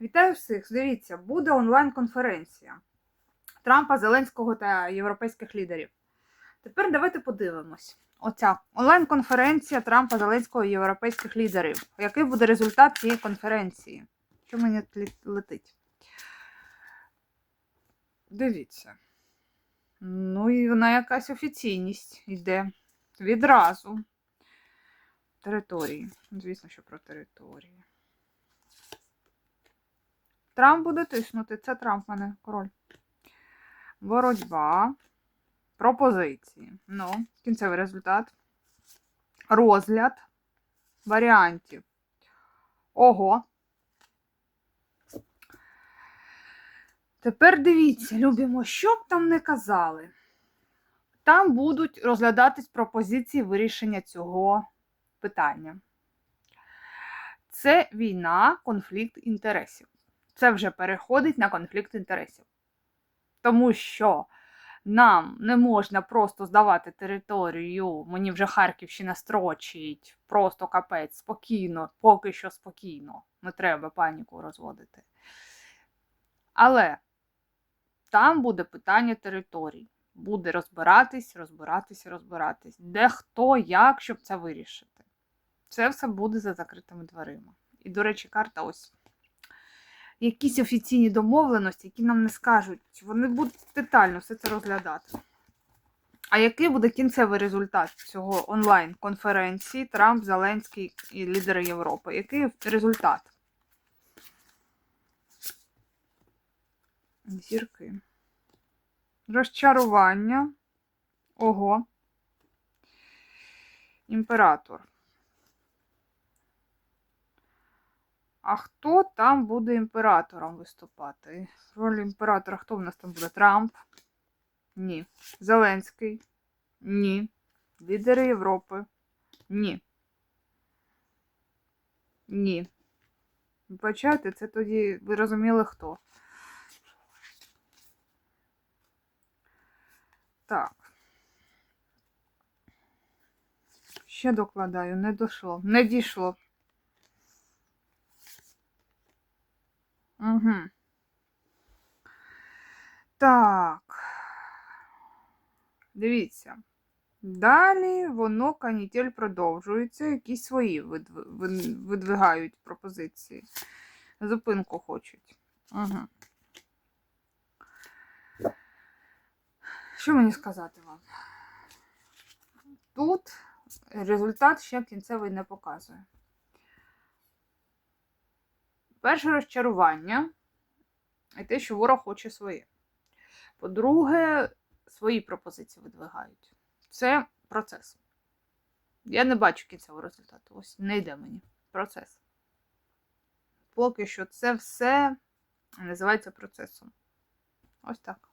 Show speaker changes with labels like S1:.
S1: Вітаю всіх! Дивіться, буде онлайн-конференція Трампа, Зеленського та європейських лідерів. Тепер давайте подивимось. Оця онлайн-конференція Трампа, Зеленського і європейських лідерів. Який буде результат цієї конференції? Що мені летить? Дивіться. Ну, і вона якась офіційність йде відразу. Території. Звісно, що про території. Трамп буде тиснути. Це Трамп в мене король. Боротьба. Пропозиції. Ну, кінцевий результат. Розгляд варіантів. Ого. Тепер дивіться, любимо, що б там не казали. Там будуть розглядатись пропозиції вирішення цього питання. Це війна, конфлікт інтересів це вже переходить на конфлікт інтересів. Тому що нам не можна просто здавати територію, мені вже Харківщина строчить, просто капець, спокійно, поки що спокійно, не треба паніку розводити. Але там буде питання територій. Буде розбиратись, розбиратись, розбиратись. Де хто, як, щоб це вирішити. Це все буде за закритими дверима. І, до речі, карта ось якісь офіційні домовленості, які нам не скажуть, вони будуть детально все це розглядати. А який буде кінцевий результат цього онлайн-конференції Трамп, Зеленський і лідери Європи? Який результат? Зірки. Розчарування. Ого. Імператор. А хто там буде імператором виступати? Роль імператора хто в нас там буде? Трамп? Ні. Зеленський? Ні. Лідери Європи? Ні. Ні. Бачите, це тоді ви розуміли хто. Так. Ще докладаю, не дійшло. Не дійшло. Угу. Так. Дивіться. Далі воно канітель продовжується, якісь свої видвигають пропозиції. Зупинку хочуть. Угу. Що мені сказати вам? Тут результат ще кінцевий не показує. Перше розчарування і те, що ворог хоче своє. По-друге, свої пропозиції видвигають. Це процес. Я не бачу кінцевого результату. Ось не йде мені. Процес. Поки що це все називається процесом. Ось так.